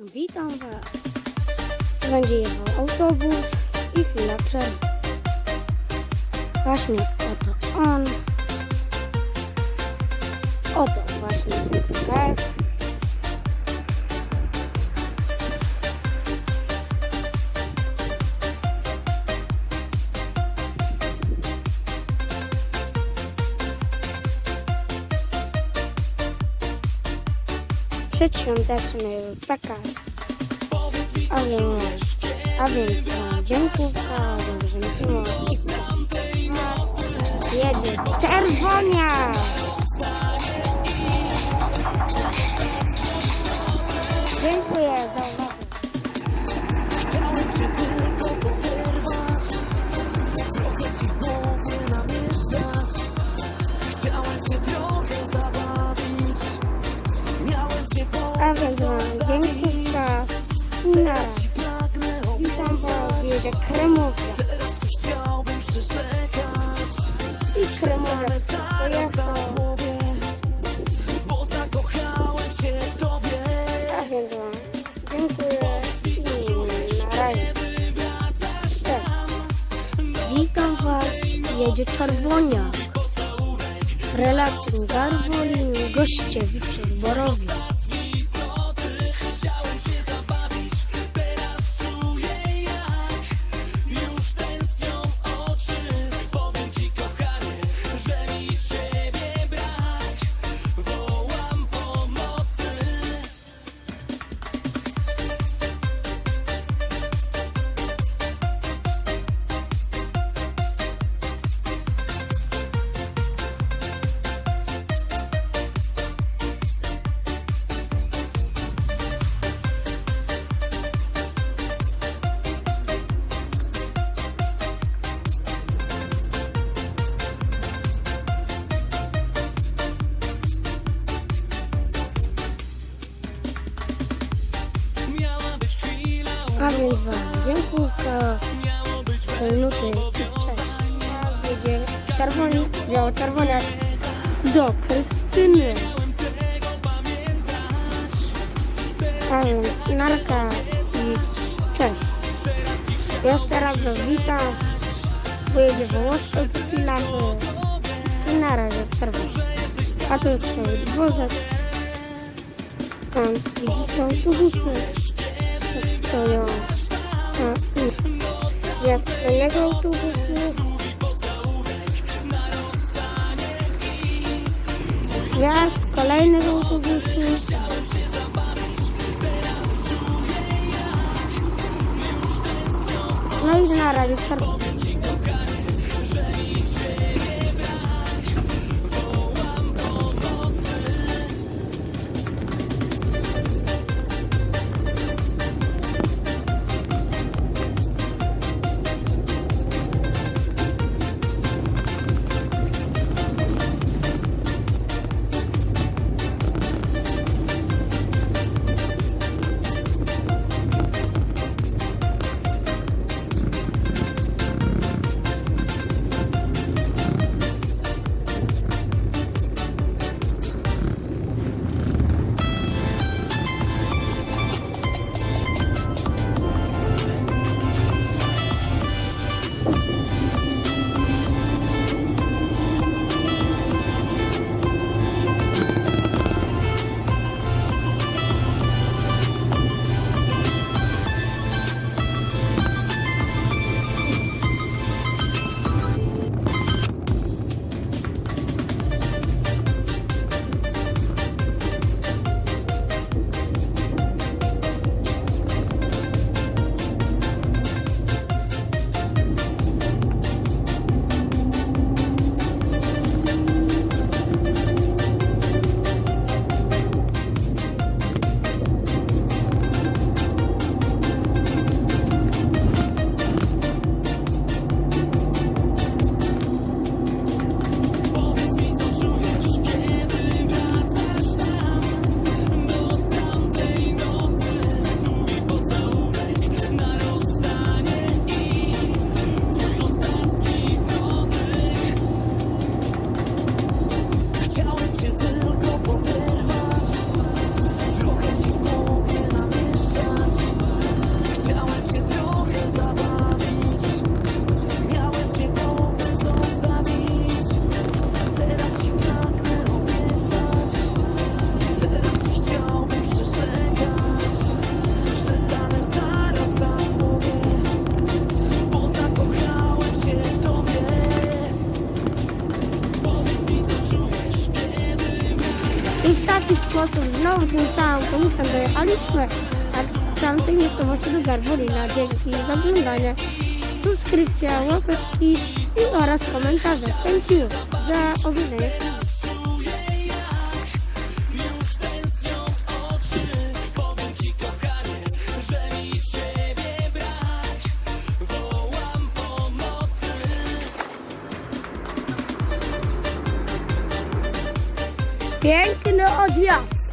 Witam Was. Będzie jechał autobus i chwila przerwy. Właśnie oto on. Oto właśnie pies. Przedświąteczny przekaz. A więc, a więc e, dziękówka, dziękuję. Jedzie czerwonia! Jedzie kremówka. I kremówka A więc dziękuję i. Tak. Witam Was, jedzie czerwonia. Relacją Garwolin, gościewi przez Borowie. A więc Wam dziękuję. Miało być Minuty. Cześć. Jedzie czerwony, biało-czerwona do Krystyny. A więc narka i cześć. Jeszcze raz Was witam. Pojedzie Wołoszko i Pilachy. I na razie przerwę. A to jest cały dworzec. Tam widzicie autobusy. Stoją. A, i jest kolejnego autobusu. Jest kolejnego autobusu. No i na razie. Tym samym autobusem dojechaliśmy tak z tamtej miejscowości do Garwolina. Dzięki za oglądanie, subskrypcja, łapeczki i oraz komentarze. Thank you za obejrzenie. Piękny odjazd.